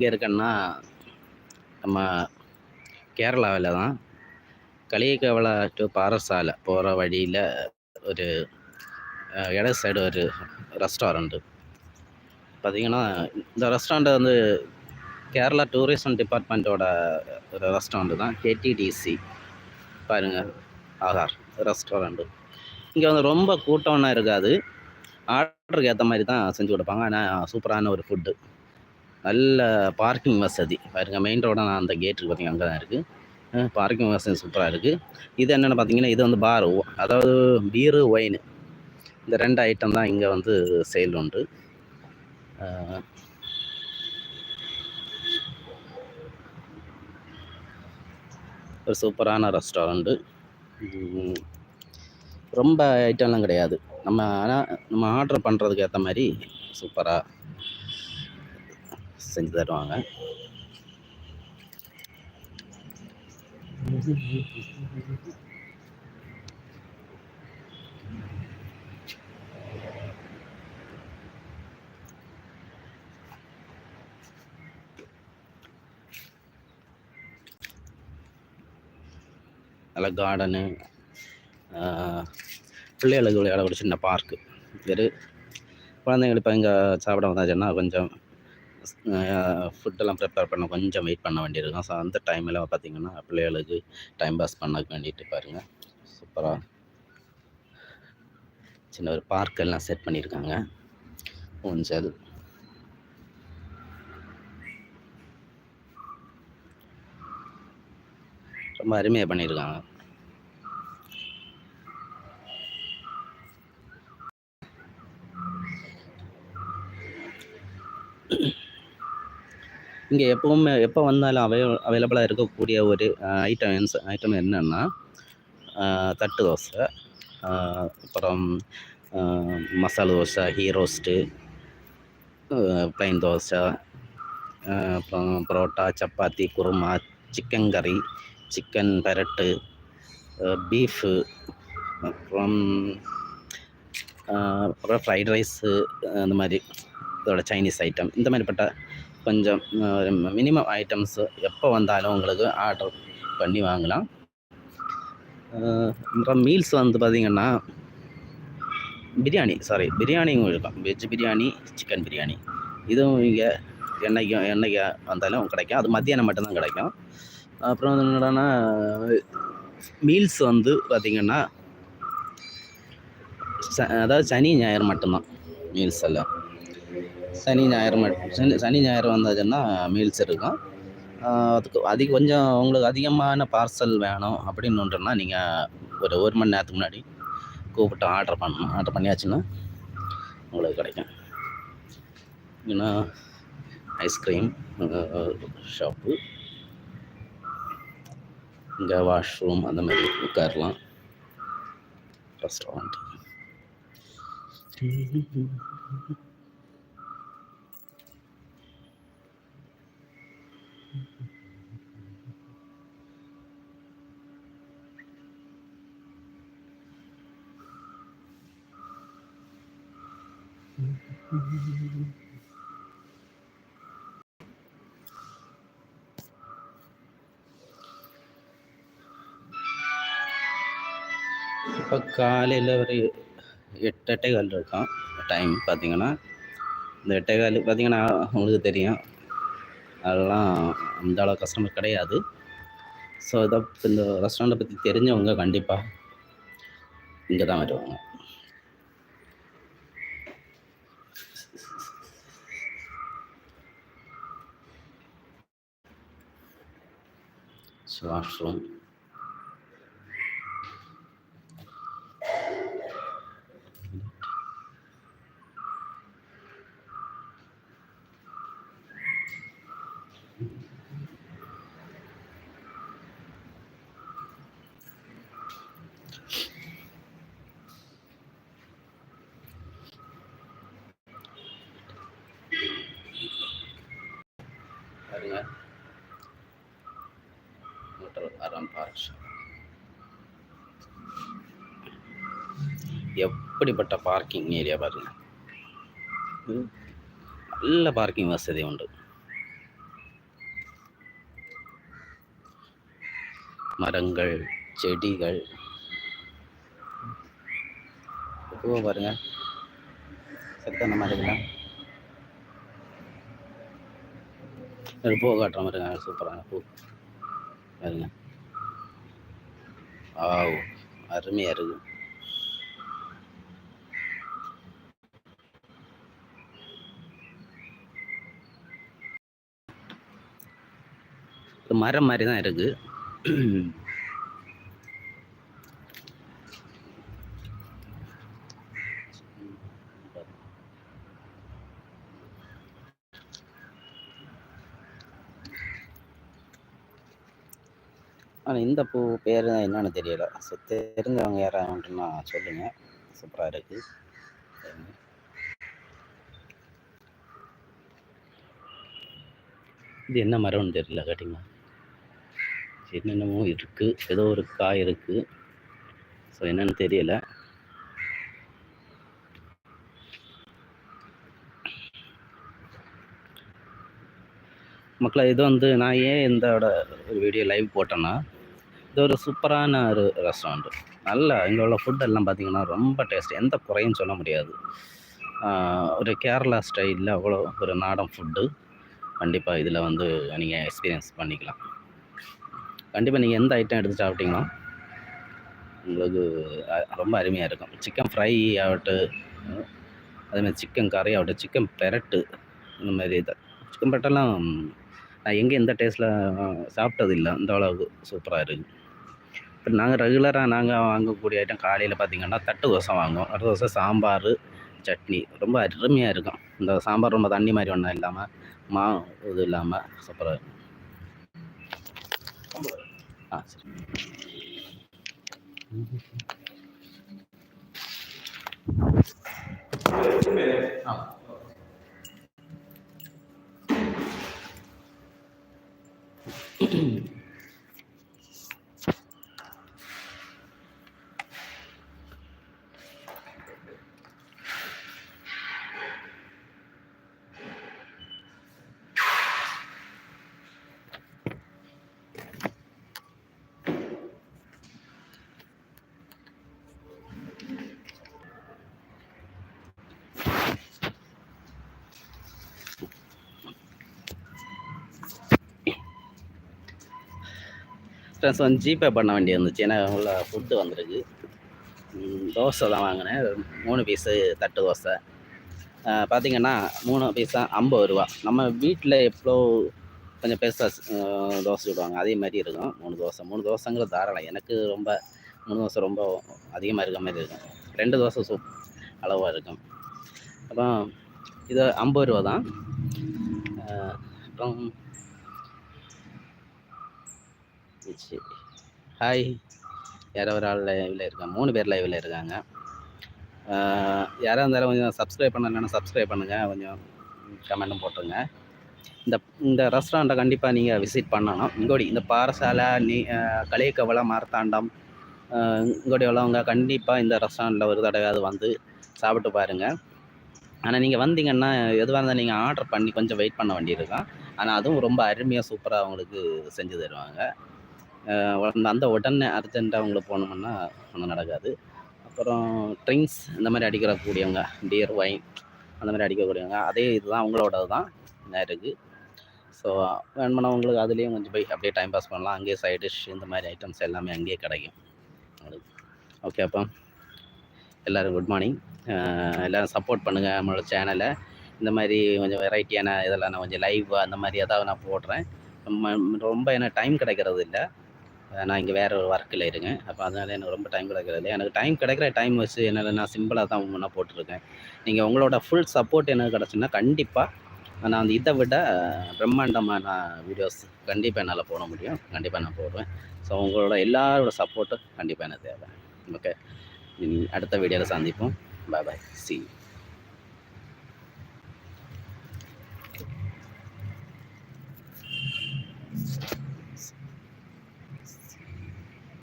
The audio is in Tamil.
எங்கே இருக்கேன்னா நம்ம கேரளாவில் தான் கலியகவள டு பாரசாலை போகிற வழியில் ஒரு இட சைடு ஒரு ரெஸ்டாரண்ட்டு பார்த்தீங்கன்னா இந்த ரெஸ்டாரண்ட் வந்து கேரளா டூரிசம் டிபார்ட்மெண்ட்டோட ஒரு ரெஸ்டாரண்ட்டு தான். கேடிடிசி பாருங்கள் ஆகார் ரெஸ்டாரண்ட்டு இங்கே வந்து ரொம்ப கூட்டம்னா இருக்காது. ஆர்டருக்கு ஏற்ற மாதிரி தான் செஞ்சு கொடுப்பாங்க. ஆனால் சூப்பரான ஒரு ஃபுட்டு நல்ல பார்க்கிங் வசதி. பாருங்க மெயின் ரோட நான் அந்த கேட் பார்த்தீங்கன்னா அங்கே தான் இருக்குது பார்க்கிங் வசதி சூப்பராக இருக்குது இது என்னென்னு பார்த்தீங்கன்னா இது வந்து பார் அதாவது பீரு ஒயின் இந்த ரெண்டு ஐட்டம் தான் இங்கே வந்து சேல் உண்டு. ஒரு சூப்பரான ரெஸ்டாரண்ட்டு ரொம்ப ஐட்டம்லாம் கிடையாது. நம்ம ஆனால் நம்ம ஆர்டர் பண்ணுறதுக்கு ஏற்ற மாதிரி சூப்பராக செஞ்சு தருவாங்க. நல்ல கார்டனு பிள்ளைகளுக்கு விளையாட ஒரு சின்ன பார்க்கு வெறு குழந்தைங்களுக்கு இப்போ இங்கே சாப்பிட வந்தாச்சுன்னா கொஞ்சம் ஃபுட்டெல்லாம் ப்ரிப்பேர் பண்ண கொஞ்சம் வெயிட் பண்ண வேண்டியிருக்கும் ஸோ அந்த டைமில் பார்த்தீங்கன்னா பிள்ளைகளுக்கு டைம் பாஸ் பண்ண வேண்டிட்டு பாருங்கள் சூப்பராக சின்ன ஒரு பார்க் எல்லாம் செட் பண்ணியிருக்காங்க ஊஞ்சல் ரொம்ப அருமையாக பண்ணியிருக்காங்க இங்கே எப்பவுமே எப்போ வந்தாலும் அவை அவைலபிளாக இருக்கக்கூடிய ஒரு ஐட்டம் ஐட்டம் என்னென்னா தட்டு தோசை அப்புறம் மசாலா தோசை ஹீ ரோஸ்ட்டு ப்ளைன் தோசை அப்புறம் parotta chapati kurma chicken curry chicken பெரட்டு beef அப்புறம் அப்புறம் ஃப்ரைட் ரைஸு அந்த மாதிரி இதோட சைனீஸ் ஐட்டம் இந்த மாதிரிப்பட்ட கொஞ்சம் மினிமம் ஐட்டம்ஸ் எப்போ வந்தாலும் உங்களுக்கு ஆர்டர் பண்ணி வாங்கலாம். அப்புறம் மீல்ஸ் வந்து பார்த்திங்கன்னா பிரியாணி சாரி பிரியாணியும் இருக்கும். Veg biryani chicken biryani. இதுவும் இங்கே என்னைக்கு என்னைக்கு வந்தாலும் கிடைக்கும். அது மத்தியானம் மட்டும்தான் கிடைக்கும். அப்புறம் வந்து என்னடான்னா மீல்ஸ் வந்து பார்த்திங்கன்னா ச அதாவது சனி ஞாயிறு மட்டும்தான் மீல்ஸ் எல்லாம். சனி ஞாயிறு மட்டும். சனி சனி ஞாயிறு வந்தாச்சுன்னா மீல்ஸ் இருக்கும் அதுக்கு அதிக கொஞ்சம் உங்களுக்கு அதிகமான பார்சல் வேணும் அப்படின்னு நீங்கள் ஒரு ஒரு மணி நேரத்துக்கு முன்னாடி கூப்பிட்டு ஆர்டர் பண்ணணும் ஆர்டர் பண்ணியாச்சுன்னா உங்களுக்கு கிடைக்கும். ஏன்னா ஐஸ்கிரீம் ஷாப்பு இங்கே வாஷ்ரூம் அந்த மாதிரி உட்காரலாம். ரெஸ்டாரண்ட் இப்போ காலையில் ஒரு எட்டு எட்டை கால் இருக்கும். டைம் பார்த்தீங்கன்னா இந்த எட்டை கால் பார்த்தீங்கன்னா உங்களுக்கு தெரியும். அதெல்லாம் அந்த அளவு கஸ்டமர் கிடையாது. ஸோ இதை இந்த ரெஸ்டாரண்ட்டை பற்றி தெரிஞ்சவங்க கண்டிப்பாக இங்கே தான் வருவாங்க. வாஷ்ரூம் எப்படிப்பட்ட பார்க்கிங் ஏரியா பாருங்கள் நல்ல பார்க்கிங் வசதி உண்டு. மரங்கள் செடிகள். பூவை பாருங்கள் சத்தான மாதிரிலாம். பூ காட்டுற மாதிரிங்க. சூப்பரான பூ. பாருங்க. ஆ அருமையாக இருக்குது மரம் மாதிரி தான் இருக்கு. ஆனால் இந்த பூ பேர் என்னன்னு தெரியல. ஸோ தெரிஞ்சவங்க யாராவதுன்னா சொல்லுங்கள் சூப்பராக இருக்குது இது என்ன மரம்னு தெரியல கேட்டிங்களா? என்னென்னமோ இருக்குது ஏதோ ஒரு காய் இருக்குது ஸோ என்னன்னு தெரியல. மக்களை இது வந்து நான் ஏன் இந்தோட ஒரு வீடியோ லைவ் போட்டேன்னா இது ஒரு சூப்பரான ஒரு ரெஸ்டாரண்ட் நல்லா இங்கே உள்ள ஃபுட்டெல்லாம் பார்த்திங்கன்னா பார்த்தீங்கன்னா ரொம்ப டேஸ்ட் எந்த குறையும் சொல்ல முடியாது. ஒரு கேரளா ஸ்டைலில் அவ்வளோ ஒரு நாடன் ஃபுட்டு கண்டிப்பாக இதில் வந்து நீங்கள் எக்ஸ்பீரியன்ஸ் பண்ணிக்கலாம். கண்டிப்பாக நீங்கள் எந்த ஐட்டம் எடுத்து சாப்பிட்டீங்களோ உங்களுக்கு ரொம்ப அருமையாக இருக்கும். சிக்கன் ஃப்ரை ஆகட்டும் அதேமாதிரி சிக்கன் கறி ஆகட்டும் சிக்கன் பெரட்டு இந்த மாதிரி இது. சிக்கன் பெரட்டெல்லாம் நான் எங்கே எந்த டேஸ்ட்டில் சாப்பிட்டது இல்லை. அந்த அளவுக்கு சூப்பராக இருக்குது இப்போ நாங்கள் ரெகுலராக நாங்கள் வாங்கக்கூடிய ஐட்டம் காலையில் பார்த்திங்கன்னா தட்டு தோசை வாங்குவோம். தட்டு தோசை சாம்பார் சட்னி. ரொம்ப அருமையாக இருக்கும். இந்த சாம்பார் ரொம்ப தண்ணி மாதிரி ஒன்றும் இல்லாமல் மா இது இல்லாமல் சூப்பராக இருக்கும். ஆ சரி ஆ ஃப்ரெண்ட்ஸ் வந்து ஜிபே பண்ண வேண்டி இருந்துச்சு. ஏன்னா உள்ள ஃபுட்டு வந்திருக்கு. தோசை தான் வாங்கினேன். மூணு பீஸு தட்டு தோசை. பார்த்திங்கன்னா பார்த்தீங்கன்னா மூணு தான் ஐம்பது ரூபா. நம்ம வீட்டில் எவ்வளோ கொஞ்சம் பெருசாக தோசை விடுவாங்க அதே மாதிரி இருக்கும். மூணு தோசை. மூணு தோசைங்கிறது தாராளம். எனக்கு ரொம்ப மூணு தோசை ரொம்ப அதிகமாக இருக்க மாதிரி இருக்கும். ரெண்டு தோசை சூப் அளவாக இருக்கும். அப்புறம் இது ஐம்பது ரூபா தான். அப்புறம் சரி ஹாய் யாரோ ஒரு ஆள் லைவில் இருக்காங்க. மூணு பேர் லைவில் இருக்காங்க. யாராக இருந்தாலும் கொஞ்சம் சப்ஸ்கிரைப் பண்ணலன்னா சப்ஸ்கிரைப் பண்ணுங்கள் கொஞ்சம் கமெண்ட்டும் போட்டுருங்க. இந்த இந்த ரெஸ்டாரண்ட்டை கண்டிப்பாக நீங்கள் விசிட் பண்ணணும். இங்கோடி இந்த பாரசாலை நீ கலையக்கவலை மார்த்தாண்டம் இங்கோடி உள்ளவங்க கண்டிப்பாக இந்த ரெஸ்டாரண்ட்டில் ஒரு தடவையாவது வந்து சாப்பிட்டு பாருங்கள் ஆனால் நீங்கள் வந்தீங்கன்னா எதுவாக இருந்தாலும் நீங்கள் ஆர்டர் பண்ணி கொஞ்சம் வெயிட் பண்ண வேண்டியிருக்கும் ஆனால் அதுவும் ரொம்ப அருமையாக சூப்பராக உங்களுக்கு செஞ்சு தருவாங்க. அந்த உடனே அர்ஜென்ட்டாக அவங்களுக்கு போனோம்னா ஒன்றும் நடக்காது. அப்புறம் ட்ரிங்க்ஸ் இந்த மாதிரி அடிக்கிறக்கூடியவங்க பியர் ஒயின் அந்த மாதிரி அடிக்கக்கூடியவங்க அதே இதுதான் அவங்களோடது தான் இருக்குது ஸோ வேணுமானா உங்களுக்கு அதுலேயும் கொஞ்சம் போய் அப்படியே டைம் பாஸ் பண்ணலாம். அங்கேயே சைட் டிஷ் இந்த மாதிரி ஐட்டம்ஸ் எல்லாமே அங்கேயே கிடைக்கும். ஓகே அப்போ. எல்லோரும் குட் மார்னிங் எல்லோரும் சப்போர்ட் பண்ணுங்கள் நம்மளோட சேனலை இந்த மாதிரி கொஞ்சம் வெரைட்டியான இதெல்லாம் நான் கொஞ்சம் லைவ் அந்த மாதிரி ஏதாவது நான் போடுறேன். ரொம்ப ரொம்ப எனக்கு டைம் கிடைக்கிறது இல்லை நான் இங்கே வேறு ஒரு ஒர்க்கில் இருங்க அப்போ அதனால எனக்கு ரொம்ப டைம் கிடைக்கிறது இல்லை எனக்கு டைம் கிடைக்கிற டைம் வச்சு என்னால் நான் சிம்பிளாக தான் ஒன்றா போட்டிருக்கேன். நீங்கள் உங்களோட ஃபுல் சப்போர்ட் எனக்கு கிடச்சுன்னா கண்டிப்பாக நான் அந்த இதை விட பிரம்மாண்டமான வீடியோஸ் கண்டிப்பாக என்னால் போட முடியும். கண்டிப்பாக நான் போடுவேன். ஸோ உங்களோட எல்லாரோட சப்போர்ட்டும் கண்டிப்பாக எனக்கு தேவை. ஓகே அடுத்த வீடியோவில் சந்திப்போம். பாய் பாய் சி